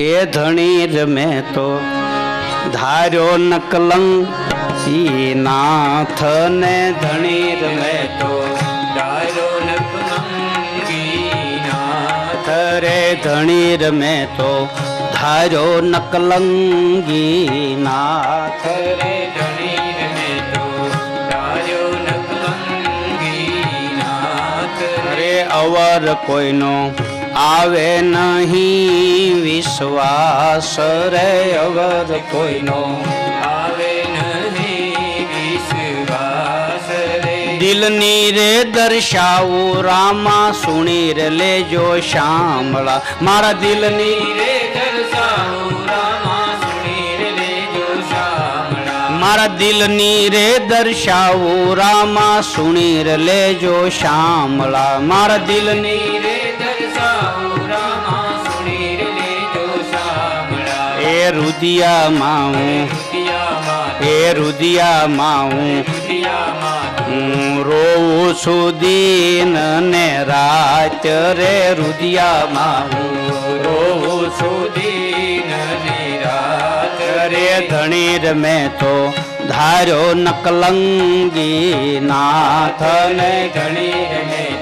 એ ધણી રમે તો ધાર્યો નકલંગ ઈ નાથ ને ધણી રમે તો ડાયો નકલંગીનાથ રે ધણી રમે તો ધાર્યો નકલંગી નાથ રે ધણી રમે તો ધાર્યો નકલંગી નાથ રે અવર કોઈનો આવે નહીં વિશ્વાસ રે અવર કોઈનો. આવે નહીં વિશ્વાસ રે. દિલની રે દર્શાવું રામા સુણી રે લેજો શામળા. મારા દિલની રે દર્શાવો રામા સુણીર લેજો શામળા. મારા દિલની રે દર્શાવું રામા સુણી રે લેજો શામળા. મારા દિલની રે રુદિયામાં હું. એ રુદિયામાં હું. હું રોવું છું દિન ને રાત રે રુદિયામાં હું. રોવું ને રાત રે ધણીર રમે તો ધાર્યો નકલંગી નાથ ને ધણીર રમે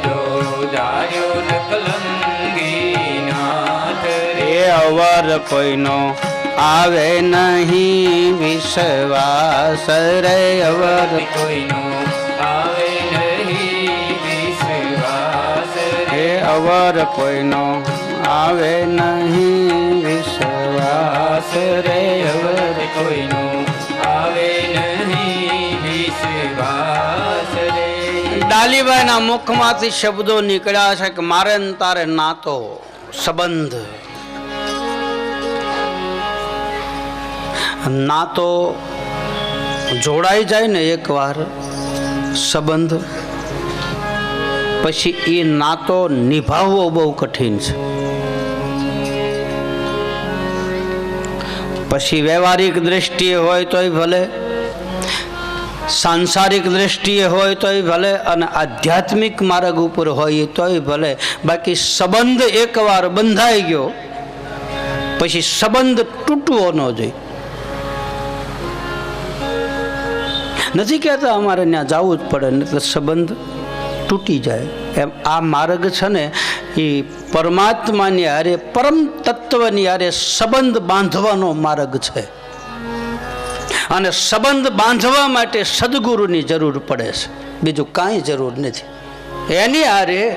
અવર કોઈનો આવે નહીં વિશ્વાસ રે અવર. કોઈનો આવે નહીં વિશ્વાસ એ અવર કોઈનો આવે નહીં વિશ્વાસ રે અવર. કોઈનો આવે નહીં વિશ્વાસ રે. ડાલીબાઈના મુખમાંથી શબ્દો નીકળ્યા છે કે મારે તારે નાતો સંબંધ નાતો જોડાઈ જાય ને એકવાર સંબંધ. પછી એ નાતો નિભાવવો બહુ કઠિન છે. પછી વ્યવહારિક દ્રષ્ટિએ હોય તોય ભલે, સાંસારિક દ્રષ્ટિએ હોય તોય ભલે, અને આધ્યાત્મિક માર્ગ ઉપર હોય તોય ભલે. બાકી સંબંધ એકવાર બંધાઈ ગયો, પછી સંબંધ તૂટવો ન જોઈએ. નથી કહેતા અમારે ત્યાં જવું જ પડે નહીં તો સંબંધ તૂટી જાય. એમ આ માર્ગ છે ને, એ પરમાત્માની હારે, પરમ તત્વની હારે સંબંધ બાંધવાનો માર્ગ છે. અને સંબંધ બાંધવા માટે સદગુરુની જરૂર પડે છે. બીજું કાંઈ જરૂર નથી. એની હારે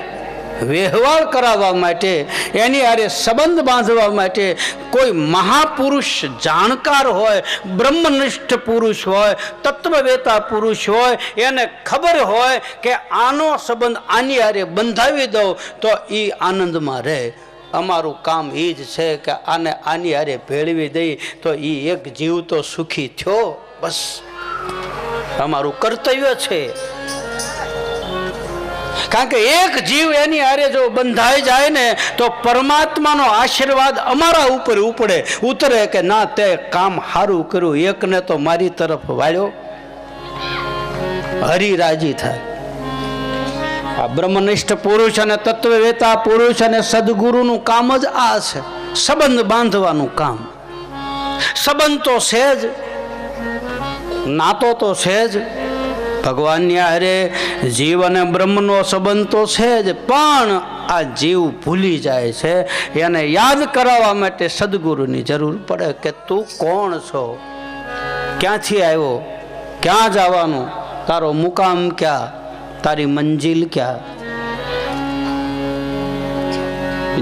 વ્યવહાર કરાવવા માટે, એની હારે સંબંધ બાંધવા માટે કોઈ મહાપુરુષ જાણકાર હોય, બ્રહ્મનિષ્ઠ પુરુષ હોય, તત્વવેતા પુરુષ હોય, એને ખબર હોય કે આનો સંબંધ આની હારે બંધાવી દઉં, તો એ આનંદમાં રહે. અમારું કામ એ જ છે કે આને આની હારે ભેળવી દઈ, તો એ એક જીવ તો સુખી થયો. બસ. અમારું કર્તવ્ય છે. કારણ કે એક જીવ એની હારે જો બંધાઈ જાય ને, તો પરમાત્માનો આશીર્વાદ અમારા ઉપર ઉપડે. ઉતરે કે ના, તે કામ સારું કર્યું. એકને તો મારી તરફ વાળ્યો. હરી રાજી થાય. આ બ્રહ્મનિષ્ઠ પુરુષ અને તત્વવેતા પુરુષ અને સદગુરુનું કામ જ આ છે. સંબંધ બાંધવાનું કામ. સંબંધ તો છે જ. નાતો તો છે જ. ભગવાનની હારે, જીવ અને બ્રહ્મનો સંબંધ તો છે જ, પણ આ જીવ ભૂલી જાય છે. એને યાદ કરાવવા માટે સદગુરુની જરૂર પડે કે તું કોણ છો? ક્યાંથી આવ્યો? ક્યાં જવાનું? તારો મુકામ ક્યાં? તારી મંજિલ ક્યાં?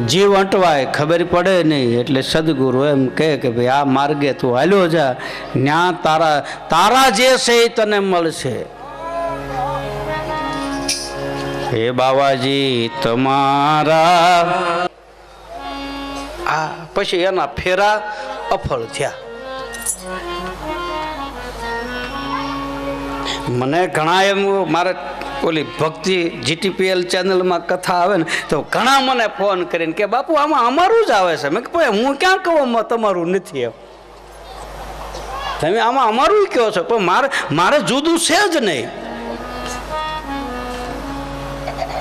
જીવ અટવાય, ખબર પડે નહીં. એટલે સદગુરુ એમ કહે કે ભાઈ, આ માર્ગે તું હાલ્યો જા. ન્યા તારા તારા જે છે એ તને મળશે. હે બાવાજી, તમારા આ પછી એના ફેરા અફળ થયા. મને ઘણા એમ મારે ઓલી ભક્તિ જીટીપીએલ ચેનલમાં કથા આવે ને, તો ઘણા મને ફોન કરીને કે, બાપુ, આમાં અમારું જ આવે છે. મેં કે ભાઈ હું ક્યાં કહું તમારું નથી એમ. તમે આમાં અમારું કહો છો, પણ મારે મારે જુદું છે જ નહીં.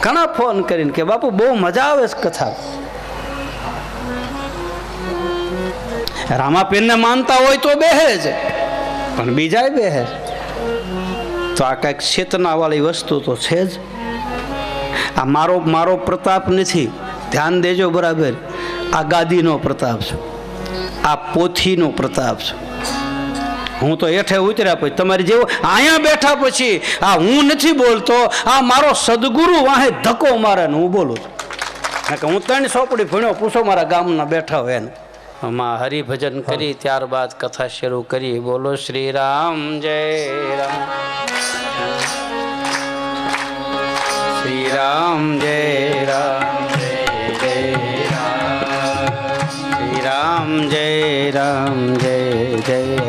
ઘણા ફોન કરીને કે, બાપુ, બહુ મજા આવે છે કથા. રામાપીરને માનતા હોય તો બેહે જ, પણ બીજાય બેહે. તો આ કંઈક ચેતનાવાળી વસ્તુ તો છે જ. આ મારો મારો પ્રતાપ નથી. ધ્યાન દેજો બરાબર. આ ગાદીનો પ્રતાપ છે. આ પોથીનો પ્રતાપ છે. હું તો એઠે ઉતર્યા પછી તમારી જેવો અહીંયા બેઠા પછી આ હું નથી બોલતો આ મારો સદગુરુ વાહે ધક્કો મારે ને હું બોલું છું. કે હું ત્રણ સોપડી ભણ્યો પૂછો મારા ગામના બેઠા હોય ને માં હરિભજન કરી ત્યારબાદ કથા શરૂ કરી. બોલો શ્રી રામ જય રામ. શ્રી રામ જય રામ જય જય રામ. શ્રી રામ જય રામ જય જય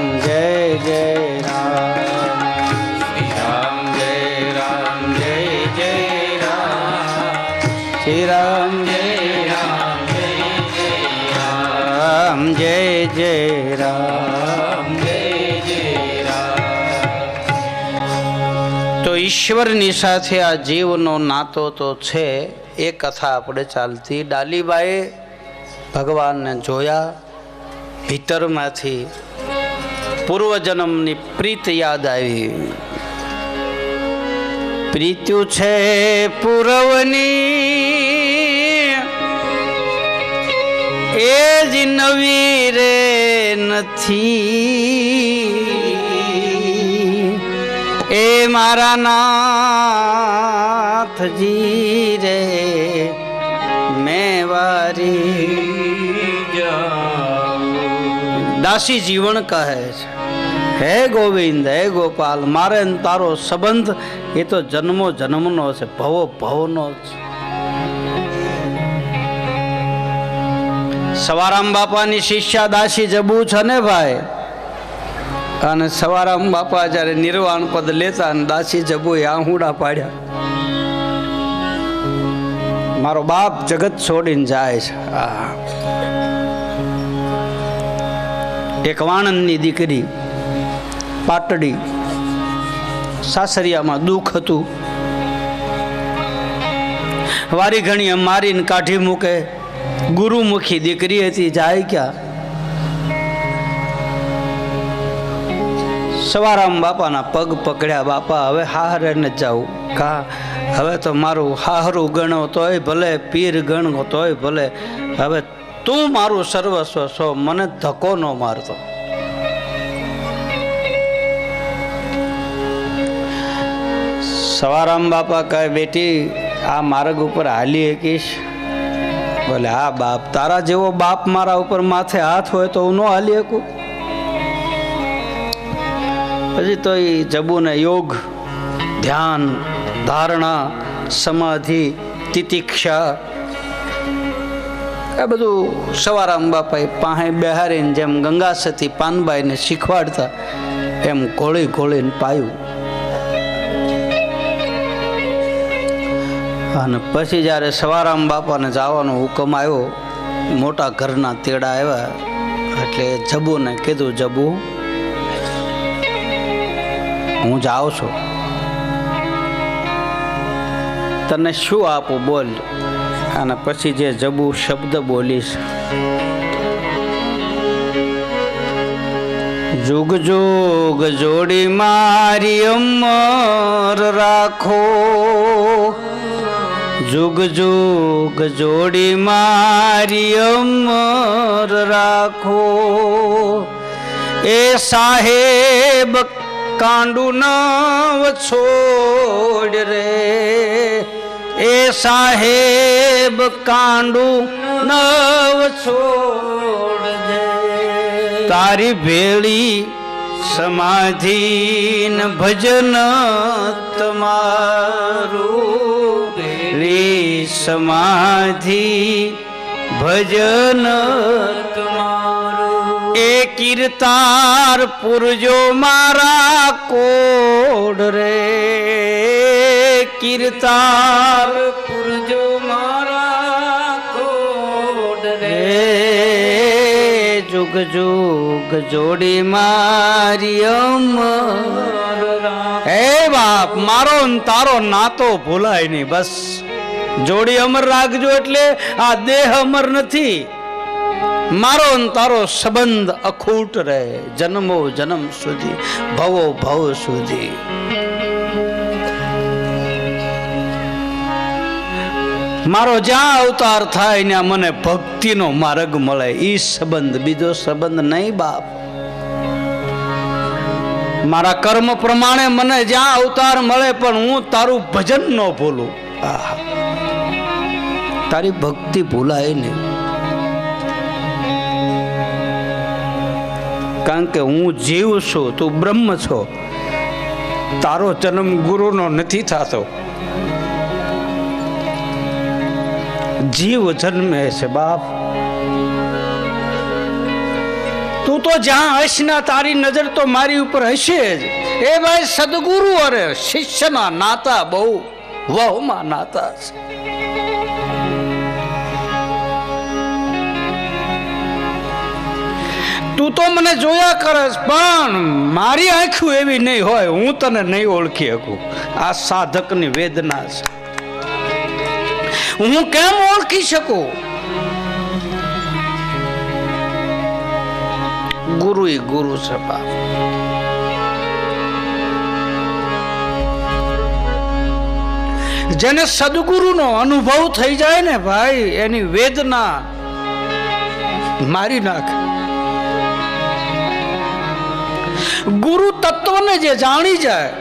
શ્રી રામ રામ જય જય રામ તો ઈશ્વરની સાથે આ જીવનો નાતો તો છે, એ કથા આપણે ચાલતી. ડાલીબાએ ભગવાનને જોયા ભીતરમાંથી પૂર્વજન્મની પ્રીત યાદ આવી. પ્રીત્યુ છે પૂર્વની એ જ નવી રે નથી. એ મારા નાથજી રે, મેં વારી દાસી જીવન કહે છે, હે ગોવિંદ, હે ગોપાલ, મારે તારો સંબંધ, એ તો જન્મો જન્મનો છે, ભવો ભવનો છે સવારામ બાપાની શિષ્યા દાસી જબુ છે ને ભાઈ? અને સવારામ બાપા જ્યારે નિર્વાણ પદ લેતા અને દાસી જબુ આહુડા પાડ્યા. મારો બાપ જગત છોડીને જાય છે. એક વાણંદની દીકરી, પાટડી, સાસરિયામાં દુઃખ હતું. વારી ઘણી મારીને કાઢી મૂકે. ગુરુમુખી દીકરી હતી, જાય ક્યાં? સવારામ બાપાના પગ પકડ્યા, બાપા, હવે હારે ન જાઉં. કા, હવે તો મારું હાહરું ગણો તોય ભલે, પીર ગણો તોય ભલે. હવે તું મારું સર્વસ્વ છો, મને ધક્કો ન મારતો. સવારામ બાપા કહે, બેટી, આ માર્ગ ઉપર હાલી શકીશ બોલે, હા બાપ, તારા જેવો બાપ મારા ઉપર માથે હાથ હોય તો હું ન હાલી શકું. પછી તો એ જબુને યોગ, ધ્યાન, ધારણા, સમાધિ, તિતિક્ષા, આ બધું સવારામ બાપાએ પાસે બેહારીને જેમ ગંગા સતી પાનબાઈને શીખવાડતા, એમ ઘોળી ઘોળીને પાયું. અને પછી જ્યારે સવારામ બાપાને જવાનો હુકમ આવ્યો, મોટા ઘરના તેડા આવ્યા. એટલે જબુને કીધું, જબુ, હું જાઉં છું. તને શું આપું, બોલ. અને પછી જે જબુ શબ્દ બોલીશ, જુગ, જોગ, જોડી મારી અમર રાખો. જુગ જુગ જોડી મારી અમર રાખો. એ સાહેબ, કાંડુ નવ છોડ રે. એ સાહેબ, કાંડુ નવ છોડ દે તારી ભેળી સમાધિન ભજન તમારું સમાધિ ભજન તમારું. એ કીર્તાર પુરજો મારા કોડ રે. કીર્તાર પુરજો મારા કોડ રે. જુગ જુગ જોડી મારી અમર હે બાપ મારો તારો નાતો ભૂલાય નહીં બસ. જોડી અમર રાખજો એટલે આ દેહ અમર નથી. મારો તારો સંબંધ અખૂટ રહે, જન્મો જન્મ સુધી, ભવો ભવ સુધી. મારો જ્યાં અવતાર થાય ત્યાં મને ભક્તિનો માર્ગ મળે એ સંબંધ, બીજો સંબંધ નહીં બાપ. મારા કર્મ પ્રમાણે મને જ્યાં અવતાર મળે પણ હું તારું ભજન ન ભૂલું. આહા. તારી ભક્તિ ભૂલાય નહીં. કારણ કે હું જીવ છું, તું બ્રહ્મ છો. તારો જન્મ ગુરુનો નથી થતો. જીવ જન્મે છે બાપ. તું તો જ્યાં હશ ના તારી નજર તો મારી ઉપર હશે જ. એ ભાઈ સદગુરુ અરે શિષ્યના નાતા બહુ વહુમાં નાતા છે. તું તો મને જોયા કરસ, પણ મારી આંખું એવી નહીં હોય, હું તને નહીં ઓળખી શકું. આ સાધકની વેદના છે. હું કેમ ઓળખી શકું? ગુરુ એ ગુરુ છે બાપ. જેને સદગુરુનો અનુભવ થઈ જાય ને ભાઈ, એની વેદના મારી નાખે. ગુરુ તત્વને જે જાણી જાય,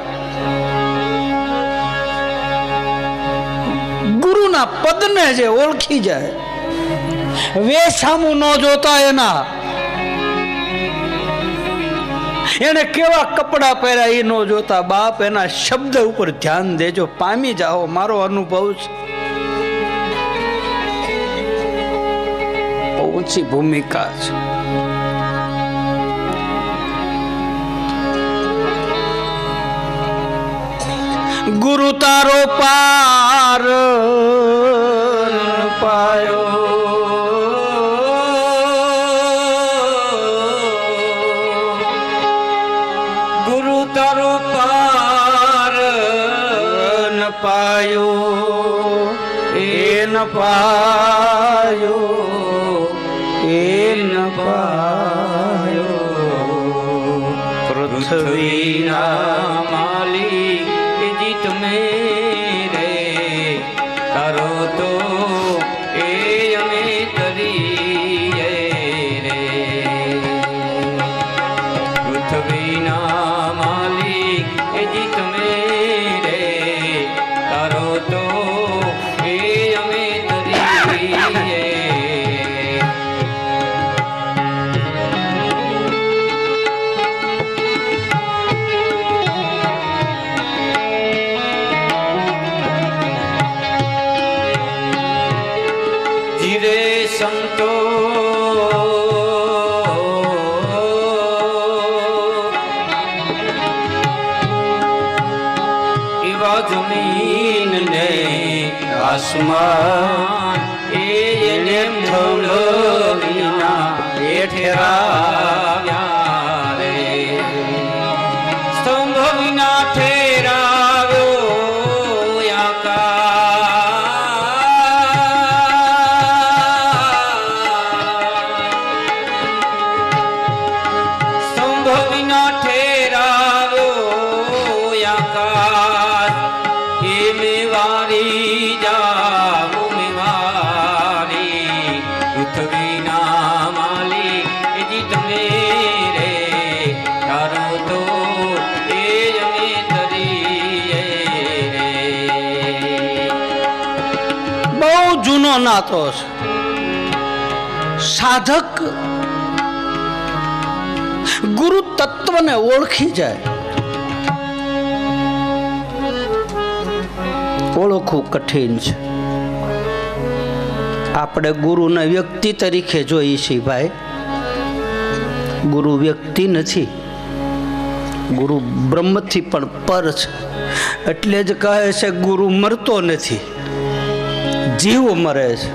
ગુરુના પદને જે ઓળખી જાય વેસામું ન જોતા એના. એને કેવા કપડા પહેર્યા એ ન જોતા. બાપ એના શબ્દ ઉપર ધ્યાન દેજો. પામી જાઓ. મારો અનુભવ છે. ઊંચી ભૂમિકા છે. ગુરુ તારો પાર પાયો. ગુરુ તારો પાર ન પાયો. એ ન પાયો. એ ન પાયો. પૃથ્વીના ਆਸਮਾਨ નાતો છે. સાધક ગુરુ તત્વને ઓળખી જાય. ઓળખવું કઠિન છે. આપણે ગુરુને વ્યક્તિ તરીકે જોઈએ છીએ ભાઈ. ગુરુ વ્યક્તિ નથી. ગુરુ બ્રહ્મથી પણ પર છે. એટલે જ કહે છે, ગુરુ મરતો નથી. જીવ મરે છે.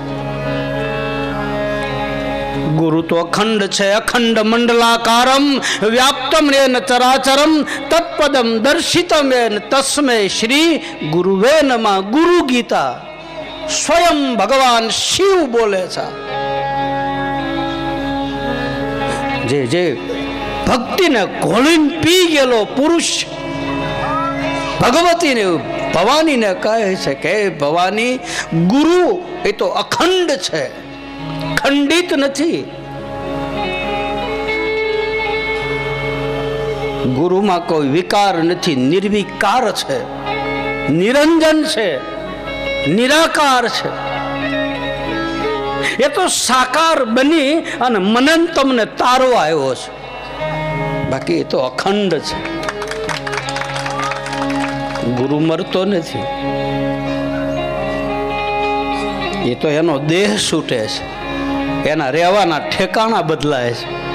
ગુરુ તો અખંડ છે, અખંડ મંડલાકારમ, વ્યાપ્તમ એન ચરાચરમ, તત્પદમ દર્શિતમ એન તસ્મે શ્રી ગુરુવે નમા. ગુરુ ગીતા સ્વયં ભગવાન શિવ બોલે છે. જે જે ભક્તિને ઘોળીને પી ગયેલો પુરુષ ભગવતીને ભવાનીને કહે છે કે ભવાની, ગુરુ એ તો અખંડ છે. ખંડિત નથી. ગુરુમાં કોઈ વિકાર નથી. નિર્વિકાર છે. નિરંજન છે. નિરાકાર છે. એ તો સાકાર બની અને મનન તમને તારો આવ્યો છે. બાકી એ તો અખંડ છે. ગુરુ મરતો નથી. એ તો એનો દેહ છૂટે છે. એના રહેવાના ઠેકાણા બદલાય છે.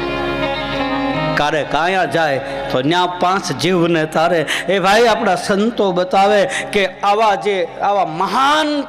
કારે કાયા જાય તો ન્યા પાંચ જીવને તારે. એ ભાઈ આપણા સંતો બતાવે કે આવા જે આવા મહાન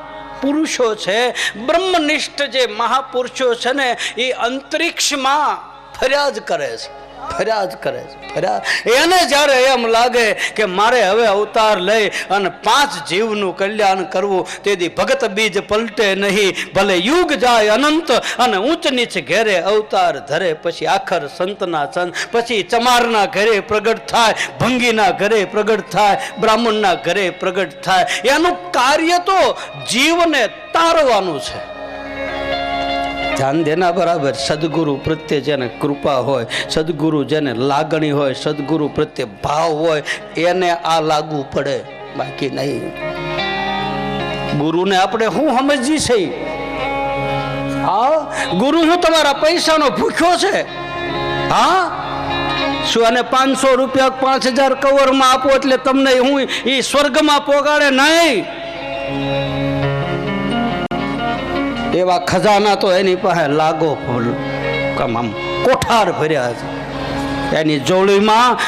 પુરુષો છે, બ્રહ્મનિષ્ઠ જે મહાપુરુષો છે ને, એ અંતરિક્ષમાં ફરિયાદ કરે છે. ફરિયાદ કરે છે, ફરિયાદ. એને જ્યારે એમ લાગે કે મારે હવે અવતાર લઈ અને પાંચ જીવનું કલ્યાણ કરવું, તેથી ભગત બીજ પલટે નહીં. ભલે યુગ જાય અનંત અને ઊંચ નીચ ઘેરે અવતાર ધરે, પછી આખર સંતના સંત, પછી ચમારના ઘરે પ્રગટ થાય, ભંગીના ઘરે પ્રગટ થાય, બ્રાહ્મણના ઘરે પ્રગટ થાય. એનું કાર્ય તો જીવને તારવાનું છે. ધ્યાન દેના બરાબર. સદગુરુ પ્રત્યે જેને કૃપા હોય, સદગુરુ જેને લાગણી હોય, સદગુરુ પ્રત્યે ભાવ હોય, એને આ લાગુ પડે. બાકી નહીં. ગુરુને આપણે શું સમજી છે? હા? ગુરુ હું તમારા પૈસાનો ભૂખ્યો છે? હા? શું અને પાંચસો રૂપિયા પાંચ હજાર કવરમાં આપો એટલે તમને હું એ સ્વર્ગમાં પોગાડે નહીં? એવા ખજાના તો એની પાસે લાગો કમ આમ કોઠાર ભર્યા છે. એની જોડીમાં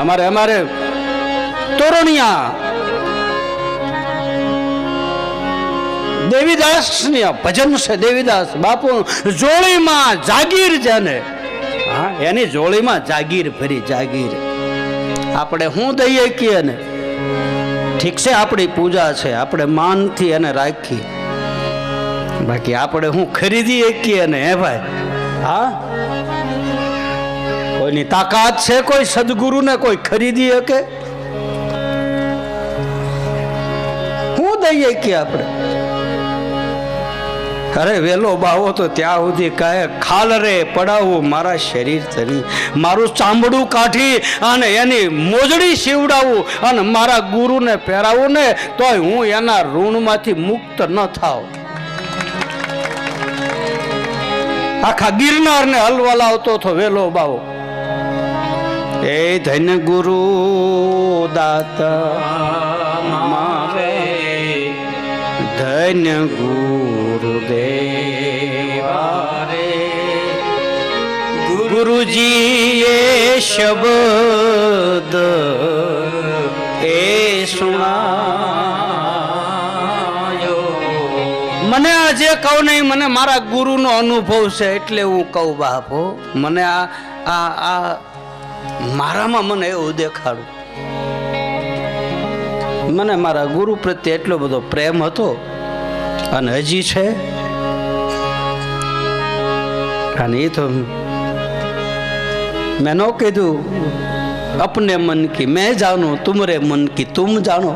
અમારે અમારે તોરણિયા. દેવીદાસની ભજન છે, દેવીદાસ બાપુ જોડીમાં જાગીર જેને. હા, એની જોડીમાં જાગીર ભરી, જાગીર. આપણે શું દઈએ કે ઠીક છે, આપણી પૂજા છે, આપણે માનથી એને રાખી બાકી આપણે હું ખરીદી શકીએ ને હે ભાઈ? હા? કોઈની તાકાત છે કોઈ સદગુરુને કોઈ ખરીદી શકે? હું દઈએ કે આપણે? અરે વેલો બાવો તો ત્યાં સુધી કહે, ખાલ રે પડાવું, મારા શરીર તરી. મારું ચામડું કાઢી અને એની મોજડી સીવડાવું અને મારા ગુરુને પહેરાવું ને, તોય હું એના ઋણમાંથી મુક્ત ન થાવ. આખા ગિરનારને હલવા લાવતો હતો વેલો બાવો. એ ધન ગુરુ દાતા ધન ગુરુ દે ગુરુજી એ શબ્દ એ સુણાયો મને જે કહું નહીં મને મારા ગુરુનો અનુભવ છે એટલે હું કહું બાપો મને આ આ આ મારામાં મને એવું દેખાડું. મને મારા ગુરુ પ્રત્યે એટલો બધો પ્રેમ હતો અને હજી છે. અને એ તો મેં ન કીધું, અપને મન કી, મેં જાણું, તુમરે મન કી, તુમ જાણો.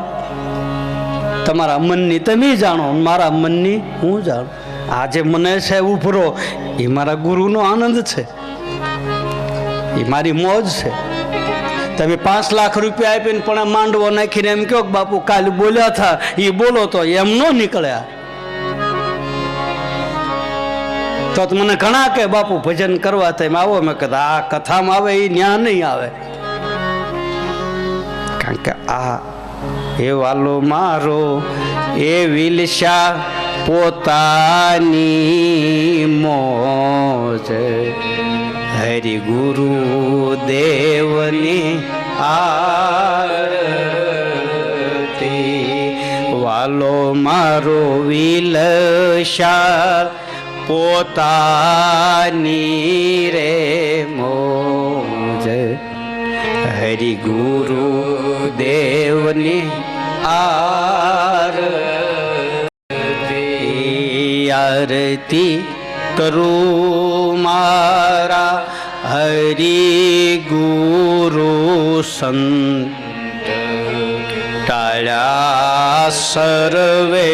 તમારા મનની તમે જાણો મારા મનની હું જાણું. આજે મને છે ઉભરો, એ મારા ગુરુનો આનંદ છે. એ મારી મોજ છે. તમે પાંચ લાખ રૂપિયા આપીને પણ માંડવો નાખીને એમ કહો કે બાપુ, કાલે બોલ્યા હતા એ બોલો તો એમ ન નીકળ્યા. તો મને ઘણા કે બાપુ, ભજન કરવા તેમ આવો. મેં કીધું, આ કથામાં આવે, એ ન્યા નહીં આવે. કારણ કે આ એ વાલો મારો, એ વિલશા પોતાની મોજ. હરિ ગુરુ દેવની આરતી. વાલો મારો વિલશા પોતાની રે મોજ. હરિ ગુરુ દેવની આરતી આરતી કરું મારા હરિ ગુરુ સંત ટાળ્યા સર્વે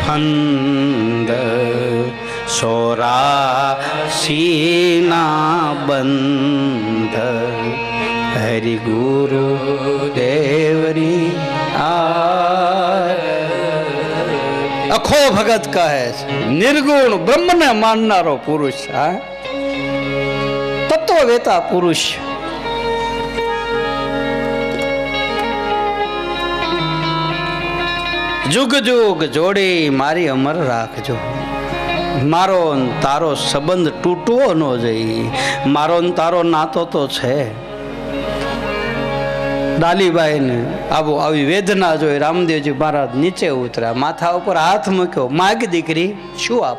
ફંદ સોરાશીના બંધ હરિ ગુરુ ભગત કહે છે, નિર્ગુણ બ્રહ્મને માનનારો પુરુષ હા? તત્વવેતા પુરુષ જુગ જુગ જોડી મારી અમર રાખજો. મારો તારો સંબંધ તૂટવો ન જોઈએ. મારો તારો નાતો તો છે. ડાલીબાઈને આવો આવી વેદના જોઈ રામદેવજી મહારાજ નીચે ઉતર્યા, માથા ઉપર હાથ મૂક્યો, માગ દીકરી, શું આપ?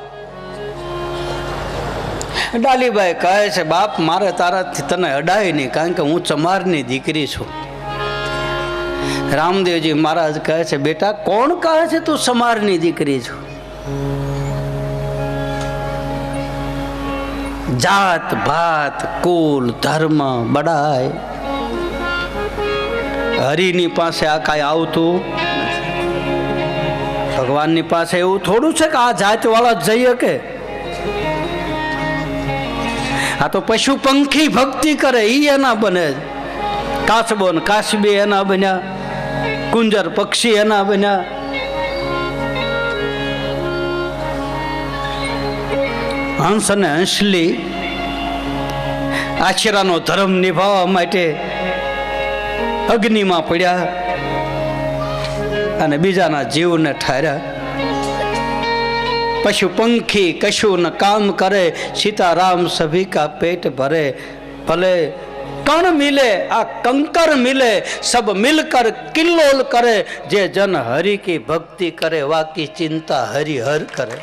ડાલીબાઈ કહે છે, બાપ, મારે તારાથી તને અડાય નહીં, કારણ કે હું ચમારની દીકરી છું. રામદેવજી મહારાજ કહે છે, બેટા, કોણ કહે છે તું સમારની દીકરી છું? જાત, ભાત, કુલ, ધર્મ બડાય હરિની પાસે આ કાંઈ આવતું? ભગવાનની પાસે એવું થોડું છે કે આ જાતવાળા જઈએ કે આ તો પશુ પંખી ભક્તિ કરે, ઈ એના બને. કાચબો ને કાચબી એના બન્યા. કુંજર પક્ષી એના બન્યા. હંસ અને હંસલી આશરાનો ધર્મ નિભાવવા માટે અગ્નિમાં પડ્યા અને બીજાના જીવને ઠાર્યા. પશુ પંખી કશું ન કામ કરે, સીતારામ સભી કા પેટ ભરે. ભલે કણ મિલે, આ કંકર મિલે, સબ મિલકર કિલ્લોલ કરે. જે જન હરિ કી ભક્તિ કરે, વાકી ચિંતા હરિહર કરે.